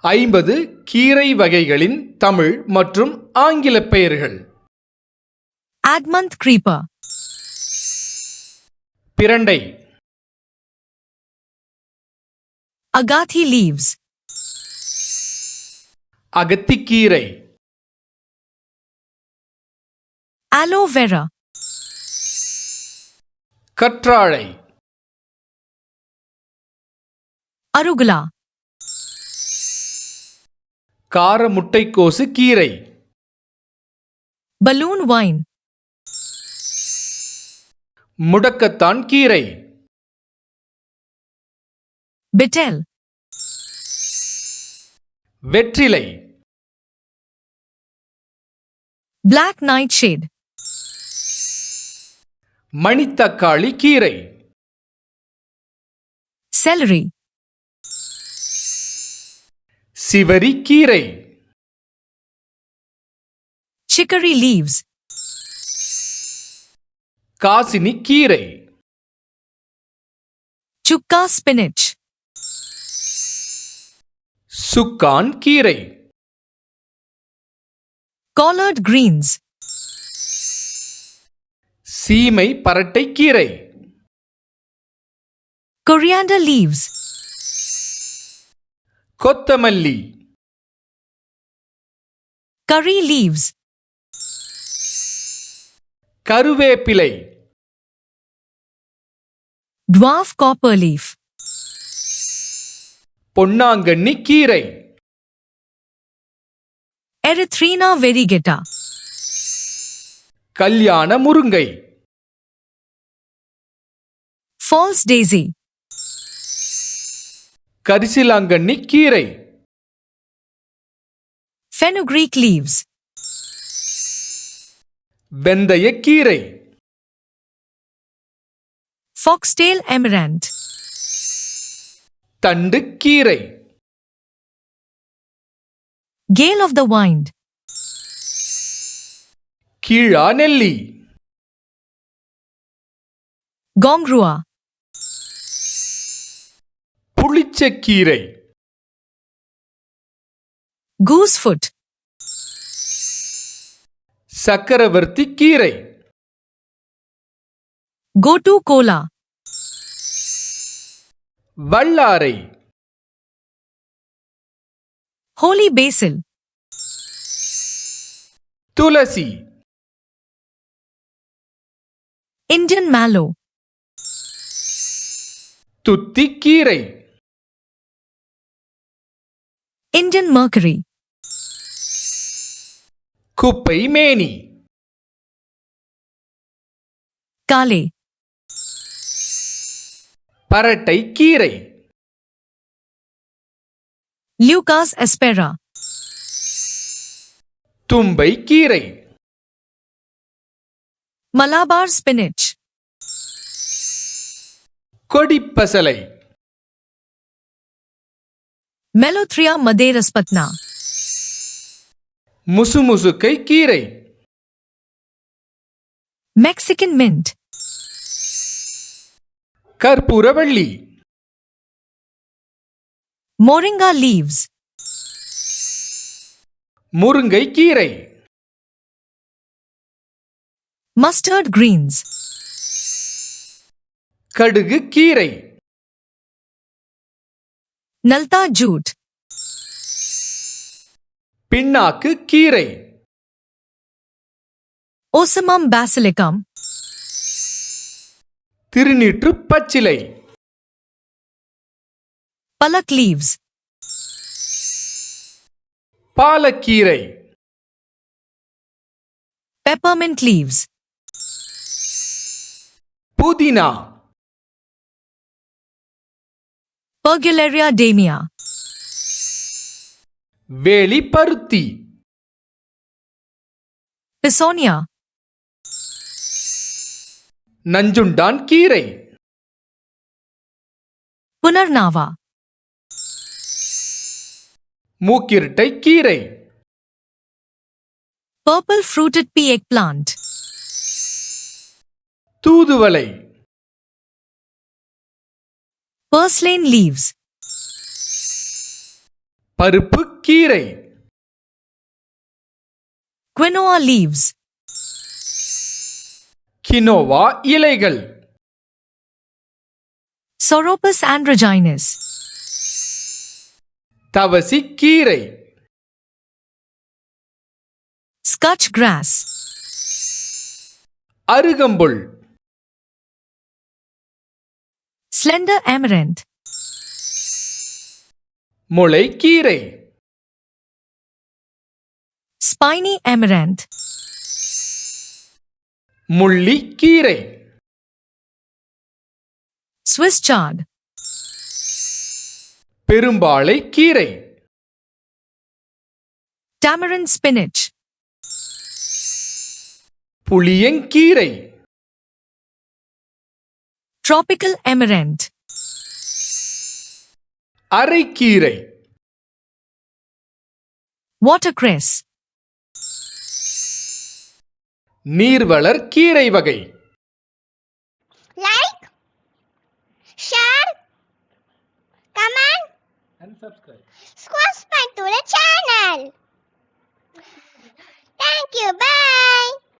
ஐம்பது கீரை வகைகளின் தமிழ் மற்றும் ஆங்கில பெயர்கள். Admonth creeper, பிரண்டை. Agathi leaves, அகத்திக்கீரை. Aloe vera, கற்றாழை. Arugula, கார முட்டைக்கோசு கீரை balloon wine, முடக்கத்தான் கீரை betel, வெற்றிலை black nightshade, மணித்தக்காளி கீரை celery, சிவரி கீரை chicory leaves, காசினி கீரை chukka spinach, சுக்கான் கீரை collard greens, சீமை பரட்டை கீரை coriander leaves, கொத்தமல்லி curry leaves, கருவேப்பிலை dwarf copper leaf, பொன்னாங்கண்ணி கீரை erythrina variegata, கல்யாண முருங்கை false daisy, கரிசிலாங்கண்ணி கீரை fenugreek leaves, வெந்தய கீரை foxtail amaranth, தண்டு கீரை gale of the wind, கீழா நெல்லி gongrua, புளிச்ச கீரை goosefoot, சக்கரவர்த்தி கீரை gotu kola, வல்லாரை holy basil, துளசி Indian mallow, துத்தி கீரை Indian mercury, குப்பை மேனி kale, பரட்டை கீரை Lucas aspera, தும்பை கீரை Malabar spinach, கொடிப்பசலை Melothria maderaspatna, முசுமுசுக்கை கீரை Mexican mint, கற்பூரவள்ளி moringa leaves, முருங்கை கீரை mustard greens, கடுகு கீரை nalta jute, பின்னாக்கு கீரை Osamum basilicum, திருநீற்று பச்சிலை palak leaves, பாலக்கீரை peppermint leaves, புதினா Pergularia damia, வேலி பருத்தி Pisonia, நஞ்சுண்டான் கீரை Punarnava, மூக்கிரட்டை கீரை purple fruited pea eggplant, தூதுவளை purslane leaves, பருப்பு கீரை Quinoa leaves. கினோவா இலைகள் Soropus androgynous. தவசி கீரை Scotch grass. அருகம்புல் Slender amaranth. முளை கீரை Spiny amaranth. முள்ளி கீரை Swiss chard. பெரும்பாலை கீரை Tamarind spinach. புளியங்கீரை tropical amaranth. அரைக்கீரை watercress. நீர்வளர் கீரை வகை like share comment and subscribe. subscribe to the channel. Thank you bye.